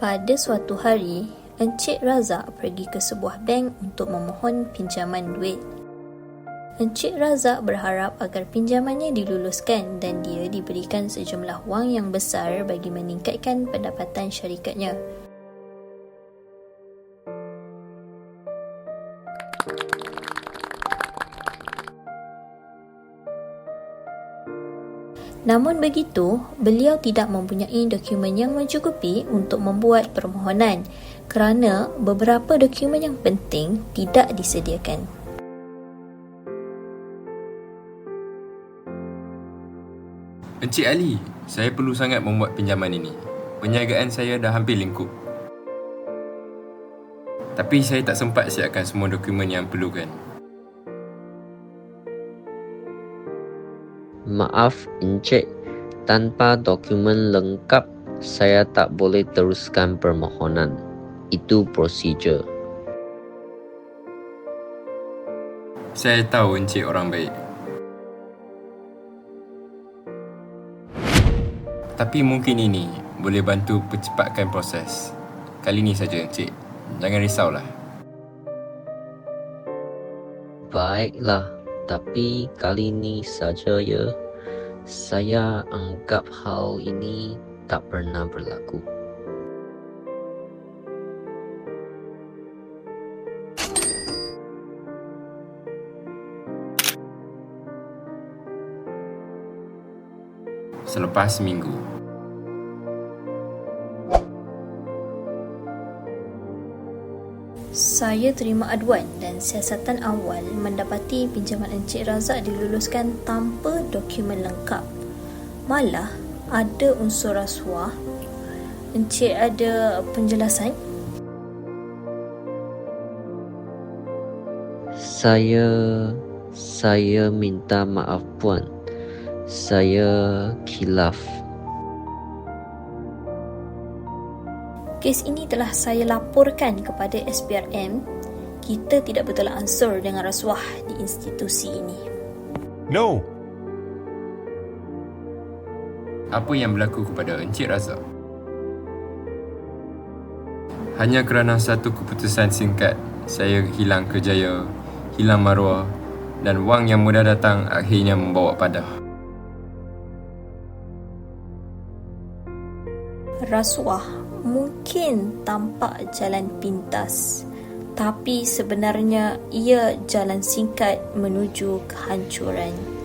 Pada suatu hari, Encik Razak pergi ke sebuah bank untuk memohon pinjaman duit. Encik Razak berharap agar pinjamannya diluluskan dan dia diberikan sejumlah wang yang besar bagi meningkatkan pendapatan syarikatnya. Namun begitu, beliau tidak mempunyai dokumen yang mencukupi untuk membuat permohonan kerana beberapa dokumen yang penting tidak disediakan. Encik Ali, saya perlu sangat membuat pinjaman ini. Perniagaan saya dah hampir lingkup. Tapi saya tak sempat siapkan semua dokumen yang perlukan. Maaf Encik, tanpa dokumen lengkap saya tak boleh teruskan permohonan. Itu prosedur. Saya tahu Encik orang baik. Tapi mungkin ini boleh bantu percepatkan proses. Kali ini saja Encik. Jangan risaulah. Baiklah, tapi kali ini saja ya. Saya anggap hal ini tak pernah berlaku. Selepas seminggu. Saya terima aduan dan siasatan awal mendapati pinjaman Encik Razak diluluskan tanpa dokumen lengkap. Malah ada unsur rasuah. Encik ada penjelasan? Saya saya minta maaf puan. Saya khilaf. Kes ini telah saya laporkan kepada SPRM. Kita tidak betul ansur dengan rasuah di institusi ini. No! Apa yang berlaku kepada Encik Razak? Hanya kerana satu keputusan singkat, saya hilang kerjaya, hilang maruah dan wang yang mudah datang akhirnya membawa padah. Rasuah mungkin tampak jalan pintas, tapi sebenarnya ia jalan singkat menuju kehancuran.